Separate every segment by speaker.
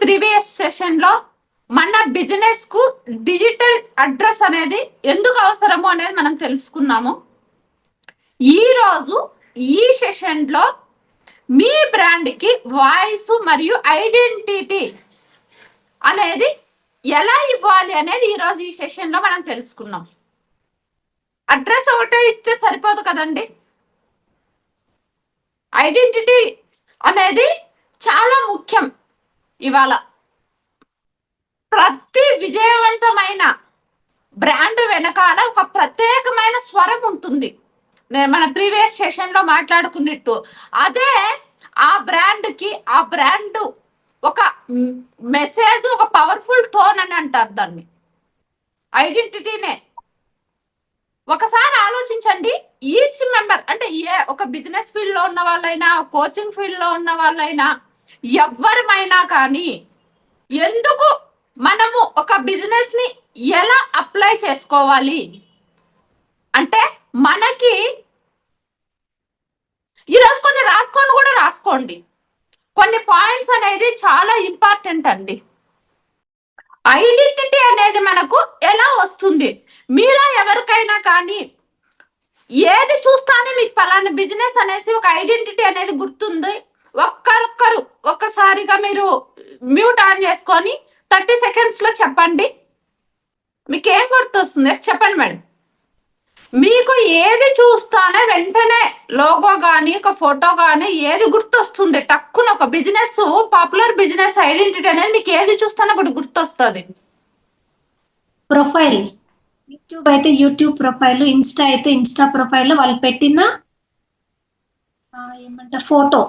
Speaker 1: Previous సెషన్లో మన బిజినెస్కు digital address అనేది ఎందుకు అవసరము అనేది మనం తెలుసుకున్నాము. ఈ రోజు ఈ సెషన్లో మీ బ్రాండ్కి వాయిస్ మరియు ఐడెంటిటీ అనేది ఎలా ఇవ్వాలి అనేది ఈ రోజు ఈ సెషన్లో మనం తెలుసుకున్నాం. అడ్రస్ ఒకటే ఇస్తే సరిపోదు కదండి? ఐడెంటిటీ అనేది చాలా ముఖ్యం. ఇవాళ ప్రతి విజయవంతమైన బ్రాండ్ వెనకాల ఒక ప్రత్యేకమైన స్వరం ఉంటుంది. నేను మన ప్రీవియస్ సెషన్లో మాట్లాడుకున్నట్టు. అదే ఆ బ్రాండ్కి ఆ బ్రాండ్ ఒక మెసేజ్ ఒక పవర్ఫుల్ టోన్ అని అంటారు దాన్ని. ఐడెంటిటీనే. ఒకసారి ఆలోచించండి. ఈచ్ మెంబర్ అంటే ఏ ఒక బిజినెస్ ఫీల్డ్లో ఉన్న వాళ్ళైనా కోచింగ్ ఫీల్డ్లో ఉన్న వాళ్ళైనా ఎవ్వరమైనా కానీ ఎందుకు మనము ఒక బిజినెస్ని ఎలా అప్లై చేసుకోవాలి? అంటే మనకి ఈరోజు కొన్ని రాసుకొని కూడా రాసుకోండి. కొన్ని పాయింట్స్ అనేది చాలా ఇంపార్టెంట్ అండి. ఐడెంటిటీ అనేది మనకు ఎలా వస్తుంది? మీలో ఎవరికైనా కానీ ఏది చూస్తానే మీకు పలానా బిజినెస్ అనేసి ఒక ఐడెంటిటీ అనేది గుర్తుంది? ఒక్కరొక్కరు ఒక్కసారిగా మీరు మ్యూట్ ఆన్ చేసుకొని థర్టీ సెకండ్స్లో చెప్పండి. మీకు ఏం గుర్తొస్తుంది చెప్పండి మేడం. మీకు ఏది చూస్తానే వెంటనే లోగో కానీ ఒక ఫోటో కానీ ఏది గుర్తొస్తుంది? టక్కున ఒక బిజినెస్ పాపులర్ బిజినెస్ ఐడెంటిటీ అనేది మీకు ఏది చూస్తానో ఒకటి గుర్తొస్తుంది.
Speaker 2: ప్రొఫైల్ యూట్యూబ్ అయితే యూట్యూబ్ ప్రొఫైల్ ఇన్స్టా అయితే ఇన్స్టా ప్రొఫైల్ వాళ్ళు పెట్టిన ఏమంటారు ఫోటో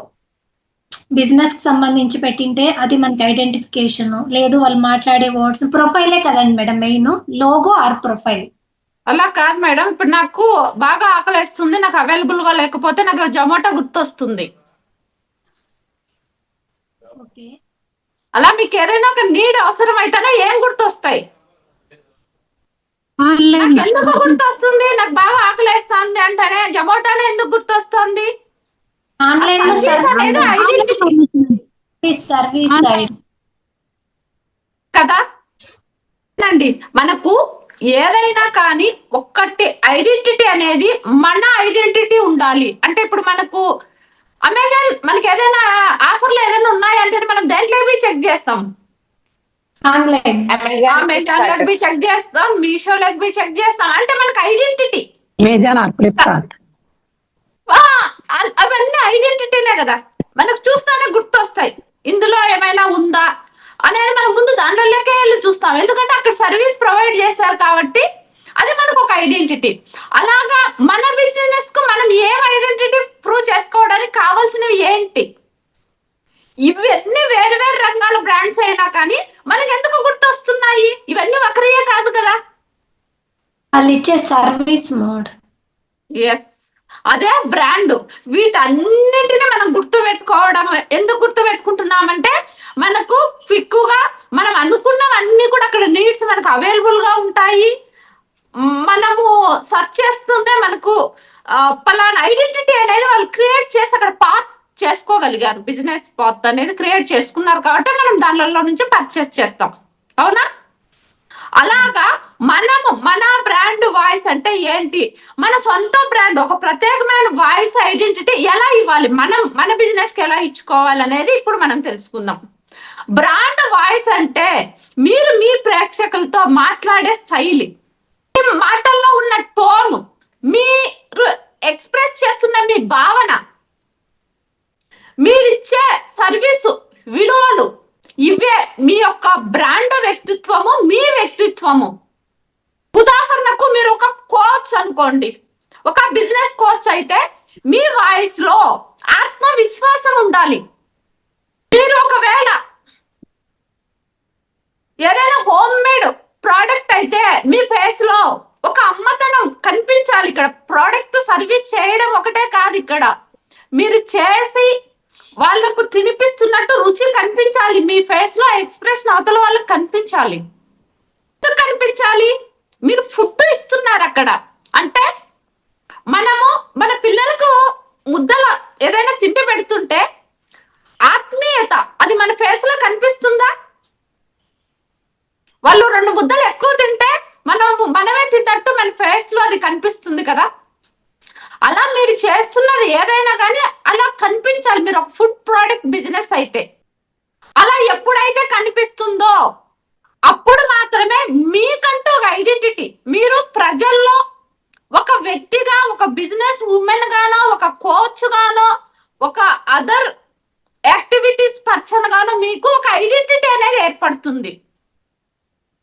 Speaker 2: బిజినెస్కి సంబంధించి పెట్టింటే అది మనకి ఐడెంటిఫికేషన్ లేదు వాళ్ళు మాట్లాడే వర్డ్స్ ప్రొఫైలే కదండి madam main logo or profile
Speaker 1: అలా కాదు మేడం. ఇప్పుడు నాకు బాగా ఆకలిస్తుంది. నాకు అవైలబుల్గా లేకపోతే నాకు జొమాటో గుర్తొస్తుంది.
Speaker 2: ఓకే.
Speaker 1: అలా మీకు ఏదైనా ఒక నీడ్ అవసరం అయితేనే ఏం గుర్తొస్తాయి? ఎందుకు గుర్తొస్తుంది? నాకు బాగా ఆకలిస్తుంది అంటేనే జొమాటోనే ఎందుకు గుర్తొస్తుంది?
Speaker 2: ఆన్లైన్లో
Speaker 1: Service అనేది identity.
Speaker 2: Service side.
Speaker 1: కదా? అండి మనకు ఏదైనా కానీ ఒక్కటి ఐడెంటిటీ అనేది మన ఐడెంటిటీ ఉండాలి. అంటే ఇప్పుడు మనకు అమెజాన్ మనకి ఏదైనా ఆఫర్లు ఏదైనా ఉన్నాయంటే మనం దేంట్లో చెక్ చేస్తాం.
Speaker 2: ఆన్లైన్.
Speaker 1: అమెజాన్లోకి చెక్ చేస్తాం మీషో లోకి చెక్ చేస్తాం. అంటే మనకు ఐడెంటిటీ.
Speaker 3: అమెజాన్
Speaker 1: అవన్నీ ఐడెంటిటీనే కదా. మనకు చూస్తానే గుర్తొస్తాయి. ఇందులో ఏమైనా ఉందా? అనేది మనం ముందు దాంట్లోకే వెళ్ళి చూస్తాం. ఎందుకంటే అక్కడ సర్వీస్ ప్రొవైడ్ చేశారు కాబట్టి అది మనకు ఒక ఐడెంటిటీ అలాగా మన బిజినెస్కు మనం ఏం ఐడెంటిటీ ప్రూవ్ చేసుకోవడానికి కావాల్సినవి ఏంటి? ఇవన్నీ వేరు వేరు రంగాల బ్రాండ్స్ అయినా కానీ మనకి ఎందుకు గుర్తొస్తున్నాయి? ఇవన్నీ ఒకరియే కాదు కదా.
Speaker 2: వాళ్ళు ఇచ్చే సర్వీస్ మోడ్
Speaker 1: ఎస్ అదే బ్రాండ్. వీటన్నిటిని మనం గుర్తు పెట్టుకోవడం ఎందుకు గుర్తు పెట్టుకుంటున్నామంటే మనకు క్విక్గా మనం అనుకున్నవన్నీ కూడా అక్కడ నీడ్స్ మనకు అవైలబుల్గా ఉంటాయి. మనము సెర్చ్ చేస్తుంటే మనకు పలానా ఐడెంటిటీ అనేది వాళ్ళు క్రియేట్ చేసి అక్కడ పాత్ చేసుకోగలిగారు. బిజినెస్ పాత్ అనేది క్రియేట్ చేసుకున్నారు కాబట్టి మనం దానిలో నుంచి పర్చేస్ చేస్తాం. అవునా? అలాగా మనము మన బ్రాండ్ వాయిస్ అంటే ఏంటి? మన సొంత బ్రాండ్ ఒక ప్రత్యేకమైన వాయిస్ ఐడెంటిటీ ఎలా ఇవ్వాలి? మనం మన బిజినెస్కి ఎలా ఇచ్చుకోవాలి అనేది ఇప్పుడు మనం తెలుసుకుందాం. బ్రాండ్ వాయిస్ అంటే మీరు మీ ప్రేక్షకులతో మాట్లాడే శైలి. మీ మాటల్లో ఉన్న టోన్ మీరు ఎక్స్ప్రెస్ చేస్తున్న మీ భావన మీరిచ్చే సర్వీసు విలువలు ఇవే మీ యొక్క బ్రాండ్ వ్యక్తిత్వము మీ వ్యక్తిత్వము. ఉదాహరణకు మీరు ఒక కోచ్ అనుకోండి. ఒక బిజినెస్ కోచ్ అయితే మీ వాయిస్లో ఆత్మవిశ్వాసం ఉండాలి. మీరు ఒకవేళ ఏదైనా హోమ్ మేడ్ ప్రోడక్ట్ అయితే మీ ఫేస్లో ఒక అమ్మతనం కనిపించాలి ఇక్కడ. ప్రోడక్ట్ సర్వీస్ చేయడం ఒకటే కాదు ఇక్కడ. మీరు చేసి వాళ్ళకు తినిపిస్తున్నట్టు రుచి కనిపించాలి. మీ ఫేస్లో ఎక్స్ప్రెషన్ అవతల వాళ్ళకి కనిపించాలి. ఎందుకు కనిపించాలి? మీరు ఫుడ్ ఇస్తున్నారు అక్కడ. అంటే మనము మన పిల్లలకు ముద్దల ఏదైనా తిండి పెడుతుంటే ఆత్మీయత అది మన ఫేస్లో కనిపిస్తుందా? వాళ్ళు రెండు ముద్దలు ఎక్కువ తింటే మనం మనమే తిన్నట్టు మన ఫేస్లో అది కనిపిస్తుంది కదా? అలా మీరు చేస్తున్నది ఏదైనా కానీ అలా కనిపించాలి. మీరు ఒక ఫుడ్ ప్రోడక్ట్ బిజినెస్ అయితే. అలా ఎప్పుడైతే కనిపిస్తుందో అప్పుడు మాత్రమే మీకంటూ ఒక ఐడెంటిటీ మీరు ప్రజల్లో ఒక వ్యక్తిగా ఒక బిజినెస్ ఉమెన్ గానో ఒక కోచ్ గానో ఒక అదర్ యాక్టివిటీస్ పర్సన్ గానో మీకు ఒక ఐడెంటిటీ అనేది ఏర్పడుతుంది.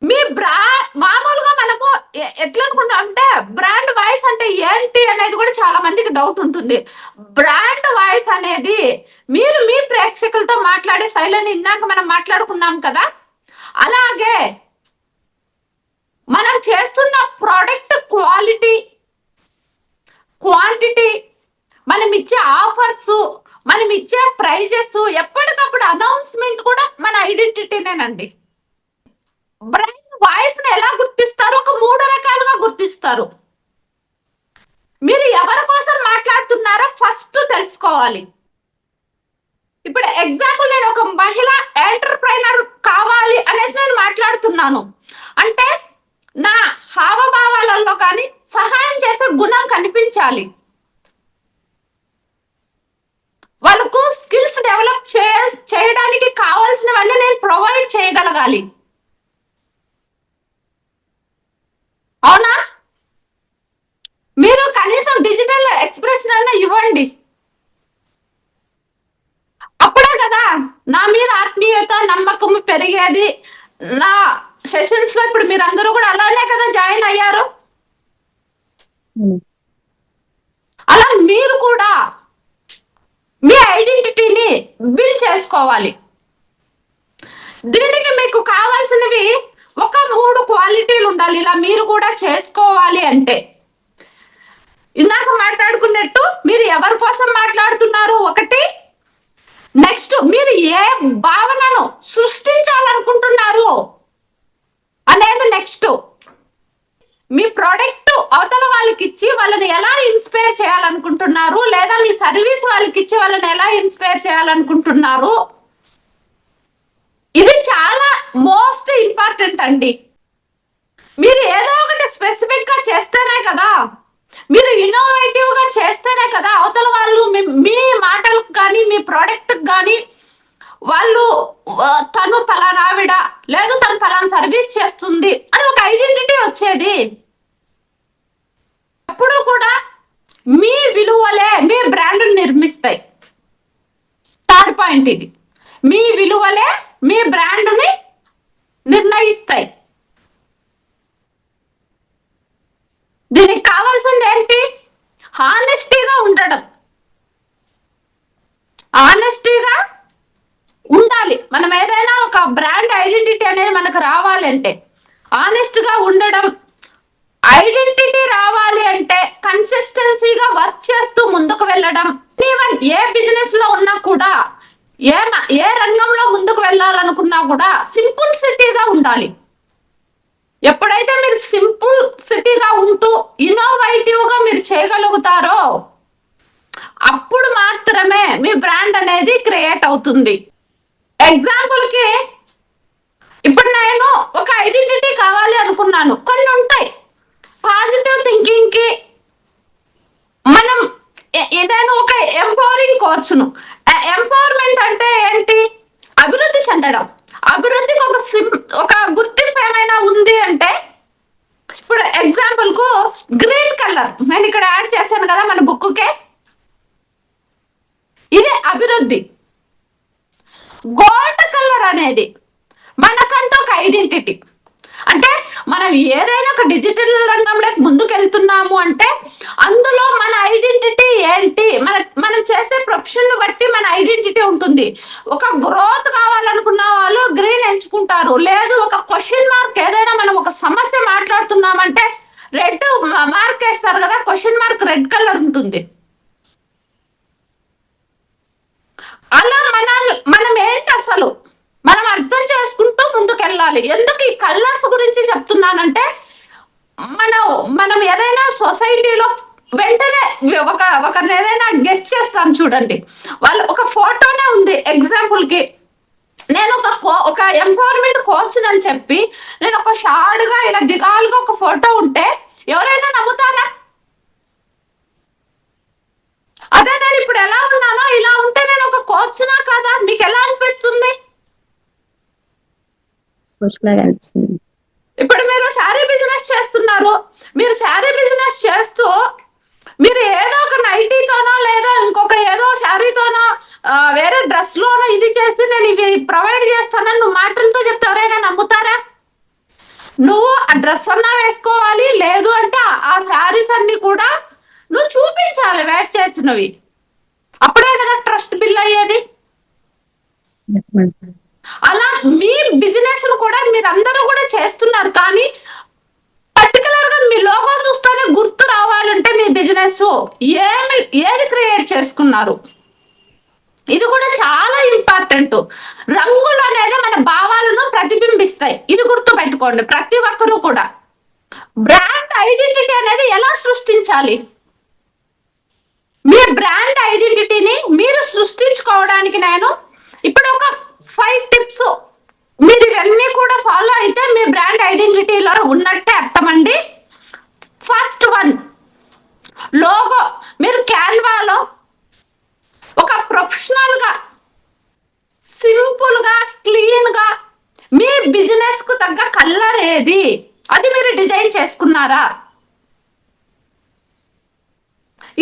Speaker 1: మీ బ్రా మామూలుగా మనము ఎట్లా అనుకుంటాం అంటే బ్రాండ్ వాయిస్ అంటే ఏంటి అనేది కూడా చాలా మందికి డౌట్ ఉంటుంది. బ్రాండ్ వాయిస్ అనేది మీరు మీ ప్రేక్షకులతో మాట్లాడే శైలిని ఇందాక మనం మాట్లాడుకున్నాం కదా? అలాగే మనం చేస్తున్న ప్రోడక్ట్ క్వాలిటీ క్వాంటిటీ మనం ఇచ్చే ఆఫర్స్ మనం ఇచ్చే ప్రైజెస్ ఎప్పటికప్పుడు అనౌన్స్మెంట్ కూడా మన ఐడెంటిటీనేనండి బ్రైన్ వాయిస్ని ఎలా గుర్తిస్తారు? ఒక మూడు రకాలుగా గుర్తిస్తారు. మీరు ఎవరి కోసం మాట్లాడుతున్నారో ఫస్ట్ తెలుసుకోవాలి. ఇప్పుడు ఎగ్జాంపుల్ నేను ఒక మహిళ ఎంటర్ప్రైనర్ కావాలి అనేసి నేను మాట్లాడుతున్నాను. అంటే నా హావభావాలలో కానీ సహాయం చేసే గుణం కనిపించాలి. వాళ్ళకు స్కిల్స్ డెవలప్ చే చేయడానికి కావాల్సినవన్నీ నేను ప్రొవైడ్ చేయగలగాలి. అవునా? మీరు కనీసం డిజిటల్ ఎక్స్ప్రెషన్ అన్న ఇవ్వండి. అప్పుడే కదా నా మీద ఆత్మీయత నమ్మకం పెరిగేది. నా సెషన్స్లో ఇప్పుడు మీరు అందరూ కూడా అలానే కదా జాయిన్ అయ్యారు. అలా మీరు కూడా మీ ఐడెంటిటీని బిల్డ్ చేసుకోవాలి. దీనికి మీకు కావాల్సినవి ఒక మూడు క్వాలిటీలు ఉండాలి. ఇలా మీరు కూడా చేసుకోవాలి అంటే. ఇందాక మాట్లాడుకున్నట్టు మీరు ఎవరి కోసం మాట్లాడుతున్నారు? ఒకటి నెక్స్ట్ మీరు ఏ భావనను సృష్టించాలనుకుంటున్నారు? అనేది నెక్స్ట్ మీ ప్రోడక్ట్ అవతల వాళ్ళకి ఇచ్చి వాళ్ళని ఎలా ఇన్స్పైర్ చేయాలనుకుంటున్నారు? లేదా మీ సర్వీస్ వాళ్ళకి ఇచ్చి వాళ్ళని ఎలా ఇన్స్పైర్ చేయాలనుకుంటున్నారు? ఇది చాలా మోస్ట్ ఇంపార్టెంట్ అండి. మీరు ఏదో ఒకటి స్పెసిఫిక్గా చేస్తేనే కదా మీరు ఇన్నోవేటివ్గా చేస్తేనే కదా అవతల వాళ్ళు మీ- మాటలకు కానీ మీ ప్రోడక్ట్ కానీ వాళ్ళు తను ఫలానా ఆవిడ లేదు తను ఫలానా సర్వీస్ చేస్తుంది అని ఒక ఐడెంటిటీ వచ్చేది. ఎప్పుడు కూడా మీ విలువలే మీ బ్రాండ్ నిర్మిస్తాయి. థర్డ్ పాయింట్ ఇది. మీ విలువలే మీ బ్రాండ్ని నిర్ణయిస్తాయి. దీనికి కావాల్సింది ఏంటి? హానెస్టీగా ఉండడం. ఆనెస్టీగా ఉండాలి. మనం ఏదైనా ఒక బ్రాండ్ ఐడెంటిటీ అనేది మనకు రావాలంటే ఆనెస్ట్గా ఉండడం ఐడెంటిటీ రావాలి అంటే కన్సిస్టెన్సీగా వర్క్ చేస్తూ ముందుకు వెళ్ళడం. ఈవెన్ ఏ బిజినెస్లో ఉన్నా కూడా ఏ ఏ రంగంలో ముందుకు వెళ్ళాలనుకున్నా కూడా సింపుల్ సిటీగా ఉండాలి. ఎప్పుడైతే మీరు సింపుల్ సిటీగా ఉంటూ ఇన్నోవేటివ్గా మీరు చేయగలుగుతారో అప్పుడు మాత్రమే మీ బ్రాండ్ అనేది క్రియేట్ అవుతుంది. ఎగ్జాంపుల్కి ఇప్పుడు నేను ఒక ఐడెంటిటీ కావాలి అనుకున్నాను. కొన్ని ఉంటాయి. పాజిటివ్ థింకింగ్కి మనం ఏ- ఏదైనా ఒక ఎంపవరింగ్ కోర్సును ఎంపవర్మెంట్ అంటే ఏంటి? అభివృద్ధి చెందడం. అభివృద్ధికి ఒక ఒక గుర్తింపు ఏమైనా ఉంది అంటే ఇప్పుడు ఎగ్జాంపుల్కు గ్రీన్ కలర్ నేను ఇక్కడ యాడ్ చేశాను కదా మన బుక్కుకే ఇది అభివృద్ధి. గోల్డ్ కలర్ అనేది మనకంటూ ఒక ఐడెంటిటీ అంటే మనం ఏదైనా ఒక డిజిటల్ రంగంలోకి ముందుకు వెళ్తున్నాము అంటే అందులో మన ఐడెంటిటీ ఏంటి? మన చేసే ప్రొఫెషన్ బట్టి మన ఐడెంటిటీ ఉంటుంది. ఒక గ్రోత్ కావాలనుకున్న వాళ్ళు గ్రీన్ ఎంచుకుంటారు. లేదు ఒక క్వశ్చన్ మార్క్ ఏదైనా మనం ఒక సమస్య మాట్లాడుతున్నామంటే రెడ్ మార్క్ వేస్తారు కదా క్వశ్చన్ మార్క్ రెడ్ కలర్ ఉంటుంది. అలా మన మనం ఏంటి అసలు? మనం అర్థం చేసుకుంటూ ముందుకెళ్ళాలి. ఎందుకు ఈ కలర్స్ గురించి చెప్తున్నానంటే మనం మనం ఏదైనా సొసైటీలో వెంటనే ఒక ఒకరిని ఏదైనా గెస్ట్ చేస్తాం చూడండి. వాళ్ళు ఒక ఫోటోనే ఉంది ఎగ్జాంపుల్కి. నేను ఒక కో ఒక ఎంపవర్మెంట్ కోచ్ అని చెప్పి నేను ఒక షార్డ్గా ఇలా దిగాలుగా ఒక ఫోటో ఉంటే ఎవరైనా నమ్ముతారా? అదే నేను ఇప్పుడు ఎలా ఉన్నానో ఇలా ఉంటే నేను ఒక కోచ్నా కాదా? మీకు ఎలా అనిపిస్తుంది? ఇప్పుడు మీరు శారీ బిజినెస్ చేస్తున్నారు. మీరు శారీ బిజినెస్ చేస్తూ మీరు ఏదో ఒక నైటీతోనో లేదా ఇంకొక ఏదో శారీతోనో వేరే డ్రెస్ లోనో ఇది చేస్తే నేను ఇవి ప్రొవైడ్ చేస్తానని నువ్వు మాటలతో చెప్తే ఎవరైనా నమ్ముతారా? నువ్వు ఆ డ్రెస్ అన్నా వేసుకోవాలి లేదు అంటే ఆ- ఆ శారీస్ అన్ని కూడా నువ్వు చూపించాలి వేట్ చేసినవి. అప్పుడే కదా ట్రస్ట్ బిల్ అయ్యేది. అలా మీ బిజినెస్ కూడా మీరు అందరూ కూడా చేస్తున్నారు కానీ పర్టికులర్గా మీ లోగో చూస్తేనే గుర్తు రావాలంటే మీ బిజినెస్ ఏమి ఏది క్రియేట్ చేసుకున్నారు? ఇది కూడా చాలా ఇంపార్టెంట్ రంగులు అనేది మన భావాలను ప్రతిబింబిస్తాయి. ఇది గుర్తు పెట్టుకోండి ప్రతి ఒక్కరూ కూడా. బ్రాండ్ ఐడెంటిటీ అనేది ఎలా సృష్టించాలి? మీ బ్రాండ్ ఐడెంటిటీని మీరు సృష్టించుకోవడానికి నేను ఇప్పుడు ఒక ఫైవ్ టిప్స్ మీరు ఇవన్నీ కూడా ఫాలో అయితే మీ బ్రాండ్ ఐడెంటిటీలో ఉన్నట్టే అర్థమండి. ఫస్ట్ వన్ లోగో మీరు క్యాన్వాలో ఒక ప్రొఫెషనల్గా సింపుల్గా క్లీన్గా మీ బిజినెస్కు తగ్గ కలర్ ఏది? అది మీరు డిజైన్ చేసుకున్నారా?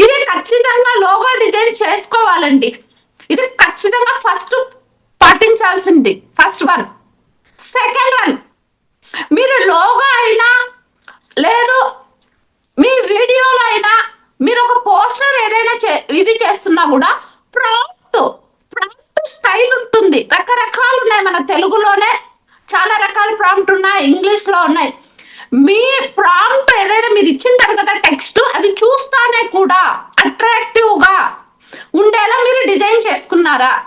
Speaker 1: ఇది ఖచ్చితంగా లోగో డిజైన్ చేసుకోవాలండి. ఇది ఖచ్చితంగా first పాటించాల్సింది. First one second one. మీరు లోగో అయినా లేదు మీ వీడియోలో అయినా మీరు ఒక పోస్టర్ ఏదైనా చే- ఇది చేస్తున్నా కూడా ప్రాంప్ట్ ప్రాంప్ట్ స్టైల్ ఉంటుంది. రకరకాలు ఉన్నాయి మన తెలుగులోనే. చాలా రకాల ప్రాంప్ట్ ఉన్నాయి ఇంగ్లీష్లో ఉన్నాయి. మీ ప్రాంప్ట్ ఏదైనా మీరు ఇచ్చింటారు కదా టెక్స్ట్ అది చూస్తానే కూడా అట్రాక్టివ్గా ఉండేలా మీరు డిజైన్ చేసుకున్నారా?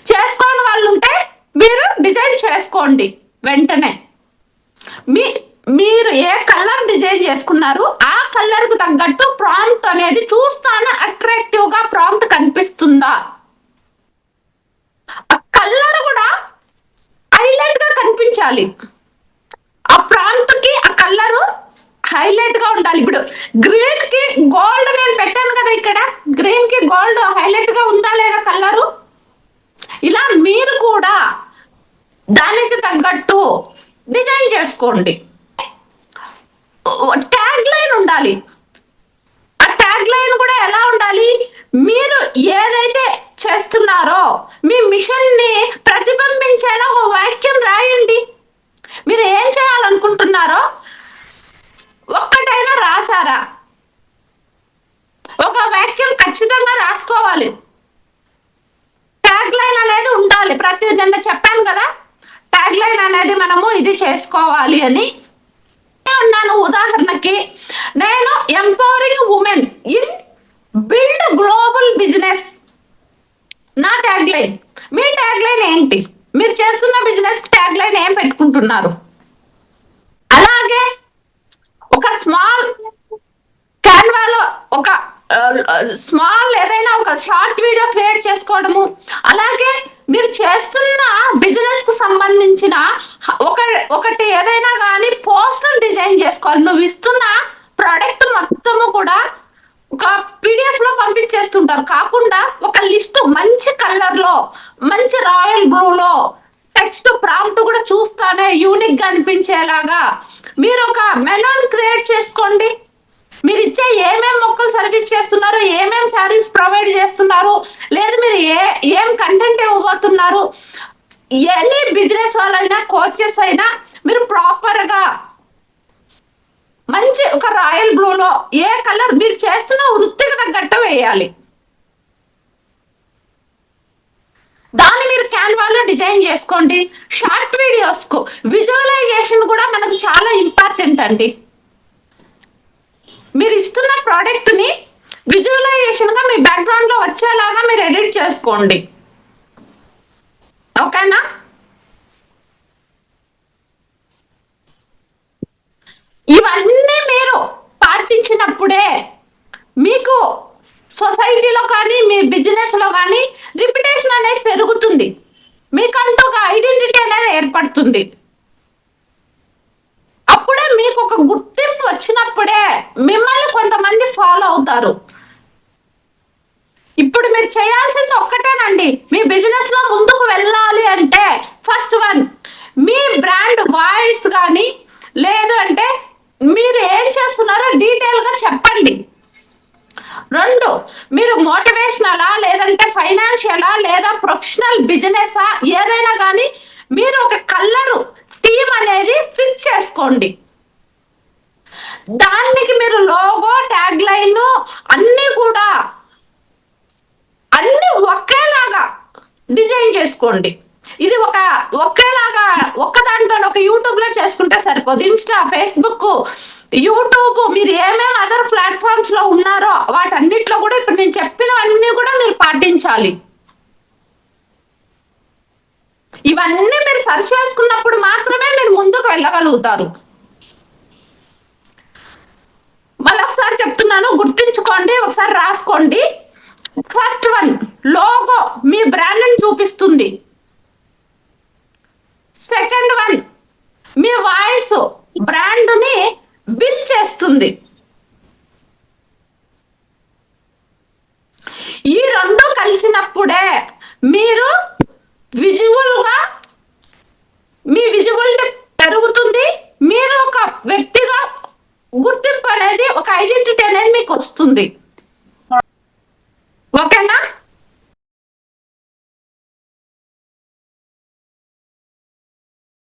Speaker 1: చేసుకోని వాళ్ళు ఉంటే మీరు డిజైన్ చేసుకోండి వెంటనే. మీ మీరు ఏ కలర్ డిజైన్ చేసుకున్నారు ఆ కలర్కు తగ్గట్టు ప్రాంప్ట్ అనేది చూస్తానే అట్రాక్టివ్గా ప్రాంప్ట్ కనిపిస్తుందా? ఆ కలర్ కూడా హైలైట్గా కనిపించాలి. ఆ ప్రాంప్ట్కి ఆ కలర్ హైలైట్గా ఉండాలి. ఇప్పుడు గ్రీన్కి గోల్డ్ నేను పెట్టాను కదా ఇక్కడ. గ్రీన్కి గోల్డ్ హైలైట్గా ఉందా లేదా కలరు? ఇలా మీరు కూడా దానికి తగ్గట్టు డిజైన్ చేసుకోండి. ట్యాగ్ లైన్ ఉండాలి. ఆ ట్యాగ్ లైన్ కూడా ఎలా ఉండాలి? మీరు ఏదైతే చేస్తున్నారో మీ మిషన్ని ప్రతిబింబించేలా ఒక వాక్యం రాయండి. మీరు ఏం చేయాలనుకుంటున్నారో ఒక్కటైనా రాసారా? ఒక వాక్యం ఖచ్చితంగా రాసుకోవాలి. ట్యాగ్ లైన్ అనేది ఉండాలి. ప్రతి నిన్న చెప్పాను కదా ట్యాగ్ లైన్ అనేది మనము ఇది చేసుకోవాలి అని ఉన్నాను. ఉదాహరణకి నేను empowering women in build global business నా ట్యాగ్ లైన్ మీ ట్యాగ్ లైన్ ఏంటి? మీరు చేస్తున్న బిజినెస్ ట్యాగ్ లైన్ ఏం పెట్టుకుంటున్నారు? అలాగే ఒక స్మాల్ క్యాన్వాలో ఒక స్మాల్ ఏదైనా ఒక షార్ట్ వీడియో క్రియేట్ చేసుకోవడము. అలాగే మీరు చేస్తున్న బిజినెస్కు సంబంధించిన ఒక ఒకటి ఏదైనా కానీ పోస్టర్ డిజైన్ చేసుకోవాలి. నువ్వు ఇస్తున్న ప్రోడక్ట్ మొత్తము కూడా ఒక పీడిఎఫ్లో పంపించేస్తుంటారు. కాకుండా ఒక లిస్ట్ మంచి కలర్లో మంచి రాయల్ బ్లూ లో టెక్స్ట్ ప్రాంప్ట్ కూడా చూస్తానే యూనిక్గా అనిపించేలాగా మీరు ఒక మెనోన్ క్రియేట్ చేసుకోండి. మీరు ఇచ్చే ఏమేమి మొక్కలు సర్వీస్ మీరు ఏమేం శారీస్ ప్రొవైడ్ చేస్తున్నారు? లేదు మీరు ఏ ఏం కంటెంట్ ఇవ్వబోతున్నారు? ఎనీ బిజినెస్ వాళ్ళైనా కోచెస్ అయినా మీరు ప్రాపర్గా మంచి ఒక రాయల్ బ్లూలో ఏ కలర్ మీరు చేస్తున్న వృత్తికి తగ్గట్టు వేయాలి. దాన్ని మీరు క్యాన్వాలో డిజైన్ చేసుకోండి. షార్ట్ వీడియోస్కు విజువలైజేషన్ కూడా మనకు చాలా ఇంపార్టెంట్ అండి. మీరు ఇస్తున్న ప్రోడక్ట్ని విజువలైజేషన్గా మీ బ్యాక్గ్రౌండ్లో వచ్చేలాగా మీరు ఎడిట్ చేసుకోండి. ఓకేనా ఇవన్నీ మీరు పాటించినప్పుడే మీకు సొసైటీలో కానీ మీ బిజినెస్లో కానీ రిపిటేషన్ అనేది పెరుగుతుంది. మీకంటూ ఒక ఐడెంటిటీ అనేది ఏర్పడుతుంది. అప్పుడే మీకు ఒక గుర్తింపు వచ్చినప్పుడే మిమ్మల్ని కొంతమంది ఫాలో అవుతారు. ఇప్పుడు మీరు చేయాల్సింది ఒక్కటేనండి. మీ బిజినెస్లో ముందుకు వెళ్ళాలి అంటే ఫస్ట్ వన్ మీ బ్రాండ్ వాయిస్ కానీ లేదు అంటే మీరు ఏం చేస్తున్నారో డీటెయిల్గా చెప్పండి. రెండు మీరు మోటివేషనలా లేదంటే ఫైనాన్షియలా లేదా ప్రొఫెషనల్ బిజినెసా ఏదైనా కానీ మీరు ఒక కలరు థీమ్ అనేది ఫిక్స్ చేసుకోండి. దానికి మీరు లోగో ట్యాగ్ లైన్ అన్ని కూడా అన్ని ఒకేలాగా డిజైన్ చేసుకోండి. ఇది ఒక ఒకేలాగా ఒక్క దాంట్లో ఒక యూట్యూబ్లో చేసుకుంటే సరిపోదు. ఇన్స్టా ఫేస్బుక్ యూట్యూబ్ మీరు ఏమేమి అదర్ ప్లాట్ఫామ్స్లో ఉన్నారో వాటన్నిటిలో కూడా ఇప్పుడు నేను చెప్పినవన్నీ కూడా మీరు పాటించాలి. ఇవన్నీ మీరు సరి చేసుకున్నప్పుడు మాత్రమే మీరు ముందుకు వెళ్ళగలుగుతారు. మళ్ళీ ఒకసారి చెప్తున్నాను గుర్తించుకోండి ఒకసారి రాసుకోండి. ఫస్ట్ వన్ లోగో మీ బ్రాండ్ చూపిస్తుంది. సెకండ్ వన్ మీ వాయిస్ బ్రాండ్ని బిల్ చేస్తుంది. ఈ రెండు కలిసినప్పుడే మీరు విజువల్గా మీ విజువల్ని పెరుగుతుంది మీరు ఒక వ్యక్తిగా గుర్తింపు అనేది ఒక ఐడెంటిటీ అనేది మీకు వస్తుంది. ఓకేనా?